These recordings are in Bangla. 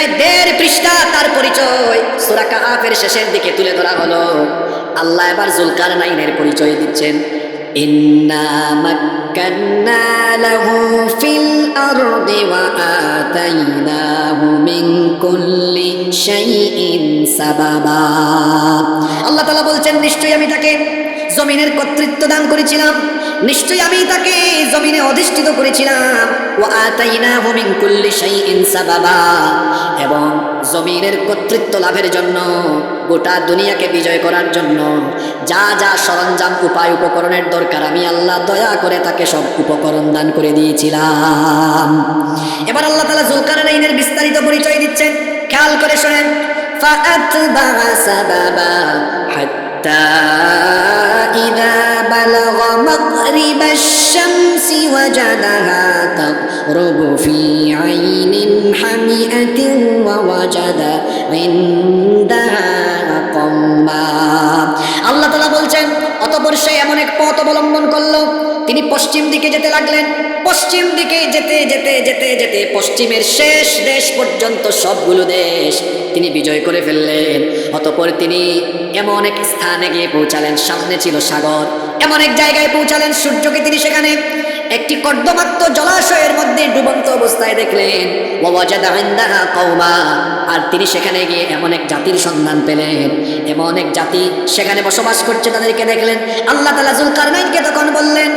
প্রায় দেড় পৃষ্ঠা তার পরিচয়। সুরা কাহাফের শেষের দিকে তুলে ধরা হলো। আল্লাহ এবার জুলকার নাইনের পরিচয় দিচ্ছেন। আল্লাহ বলছেন, নিশ্চয়ই আমি তাকে জমিনের কর্তৃত্ব দান করেছিলাম নিশ্চয়ই আমি তাকে জমিনে অধিষ্ঠিত করেছিলাম ও আতাইনা হুমিন কুল্লি শাইইন সাবাবা এবং জমিনের কর্তৃত্ব লাভের জন্য গোটা দুনিয়াকে বিজয় করার জন্য যা যা সরঞ্জাম উপায় উপকরণের দরকার আমি আল্লাহ দয়া করে তাকে সব উপকরণ দান করে দিয়েছিলাম এবার আল্লাহ তাআলা জুলকারনাইনের বিস্তারিত পরিচয় দিচ্ছেন খেয়াল করে শোনেন فأتبع سببا حتى إذا بلغ مغرب الشمس وجدها تغرب في عين حمئة ووجد عندها قوما আল্লাহ তালা বলছেন অতপর সে এমন এক পথ অবলম্বন করলো তিনি পশ্চিম দিকে যেতে লাগলেন। পশ্চিম দিকে যেতে যেতে যেতে যেতে পশ্চিমের শেষ দেশ পর্যন্ত সবগুলো দেশ তিনি বিজয় করে ফেললেন। অতপর তিনি এমন এক স্থানে গিয়ে পৌঁছালেন, সামনে ছিল সাগর। এমন এক জায়গায় পৌঁছালেন সূর্যকে তিনি সেখানে একটি কর্দমাক্ত জলাশয়ের মধ্যে ডুবন্ত অবস্থায় দেখলেন। আর তিনি সেখানে গিয়ে এমন এক জাতির সন্ধান পেলেন। এমন এক জাতি সেখানে বসবাস করছে, তাদেরকে দেখলেন। আল্লাহ তাআলা জুলকারনাইনকে তখন বললেন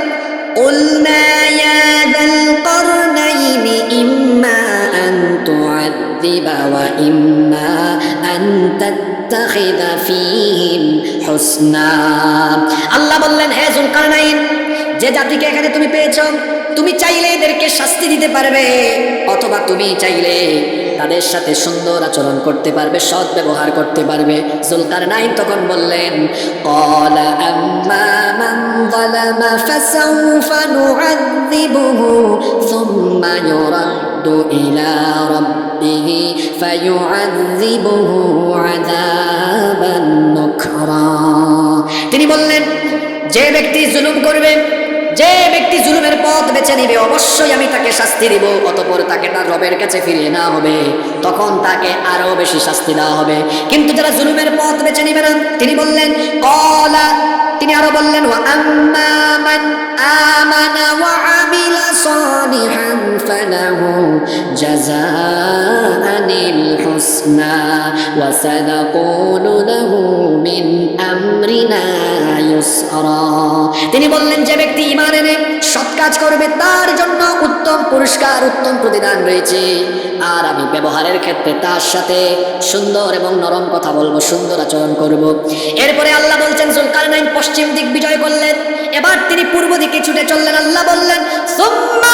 قلنا يا ذا القرنين إما أن تعذب وإما أن تتخذ فيهم حسنا আল্লাহ বললেন হে জুলকারনাইন যে জাতিকে এখানে তুমি পেয়েছ তুমি চাইলে এদেরকে শাস্তি দিতে পারবে অথবা তুমি চাইলে তাদের সাথে সুন্দর আচরণ করতে পারবে, সৎ ব্যবহার করতে পারবে। জুলকার নাই তখন বললেন তিনি বললেন, যে ব্যক্তি জুলুম করবে যে ব্যক্তি জুলুমের পথ বেছে নিবে, অবশ্যই আমি তাকে শাস্তি দিব, অতপর তাকে তার রবের কাছে ফিরিয়ে না হবে। তখন তাকে আরও বেশি শাস্তি দেওয়া হবে। কিন্তু যারা জুলুমের পথ বেছে নিবে না, তিনি বললেন, কলা। তিনি আরও বললেন মান আমানা জাযাআনিল হুসনা ওয়া সানাকুলু লাহু মিন আমরিনা ইউসরা তিনি বললেন, যে ব্যক্তি ঈমান এনে সৎ কাজ করবে, তার জন্য উত্তম পুরস্কার, উত্তম প্রতিদান রয়েছে। আর আমি ব্যবহারের ক্ষেত্রে তার সাথে সুন্দর এবং নরম কথা বলব, সুন্দর আচরণ করব। এরপরে আল্লাহ বলছেন, জুলকারনাইন পশ্চিম দিক বিজয় করলেন। এবার তিনি পূর্ব দিকে ছুটে চললেন। আল্লাহ বললেন, সুম্মা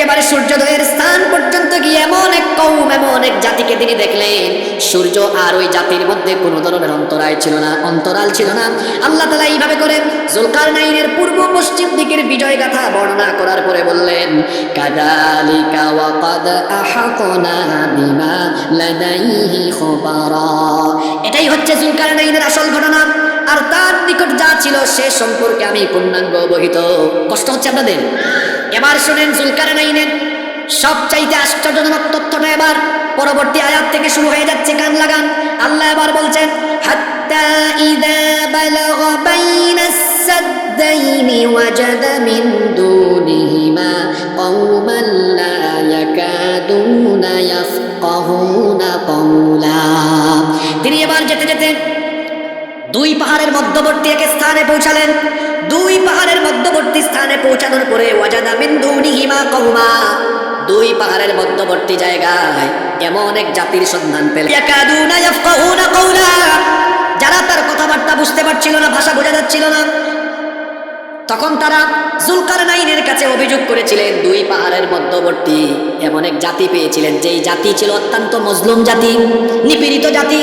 একেবারে সূর্যোদয়ের স্থান পর্যন্ত গিয়ে এমন এক কৌম, এমন এক জাতিকে তিনি দেখলেন। সূর্য আর ওই জাতির মধ্যে কোনো ধরনের অন্তরায় ছিল না, অন্তরাল ছিল না। আল্লাহ তালা এইভাবে করে জুলকার নাইনের পূর্ব পশ্চিম দিকের বিজয় গাথা বর্ণনা করার পরে বললেন, কাদালিকা ওয়াকাদ আহাতনা বিমা লাদাইহি খবরা। এটাই হচ্ছে জুলকার নাইনের আসল ঘটনা। আর তার নিকট যা ছিল সে সম্পর্কে আমি পূর্ণাঙ্গ অবহিত। কষ্ট হচ্ছে আপনাদের? এবার শুনেন জুলকার নাইনের সবচাইতে আশ্চর্যজনক তথ্যটা এবার। পরবর্তী আয়াত থেকে শুরু হয়ে যাচ্ছে কান লাগান। আল্লাহ এবার বলছেন তিনি এবার যেতে যেতে দুই পাহাড়ের মধ্যবর্তী এক স্থানে পৌঁছালেন। দুই পাহাড়ের মধ্যবর্তী স্থানে পৌঁছানোর পরে ওয়াজাদা মিন দুনিহিমা কওমা দুই পাহাড়ের মধ্যবর্তী জায়গায় এমন এক জাতির সন্ধান পেল। যারা তার কথাবার্তা বুঝতে পারছিল না, ভাষা বোঝা যাচ্ছিল না, তখন তারা জুলকার নাইনের কাছে অভিযোগ করেছিলেন, দুই পাহাড়ের মধ্যবর্তী এমন এক জাতি পেয়েছিলেন, যেই জাতি ছিল অত্যন্ত মজলুম জাতি, নিপীড়িত জাতি।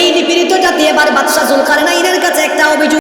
এই নিপীড়িত জাতি এবার বাদশাহ জুলকার নাইনের কাছে এক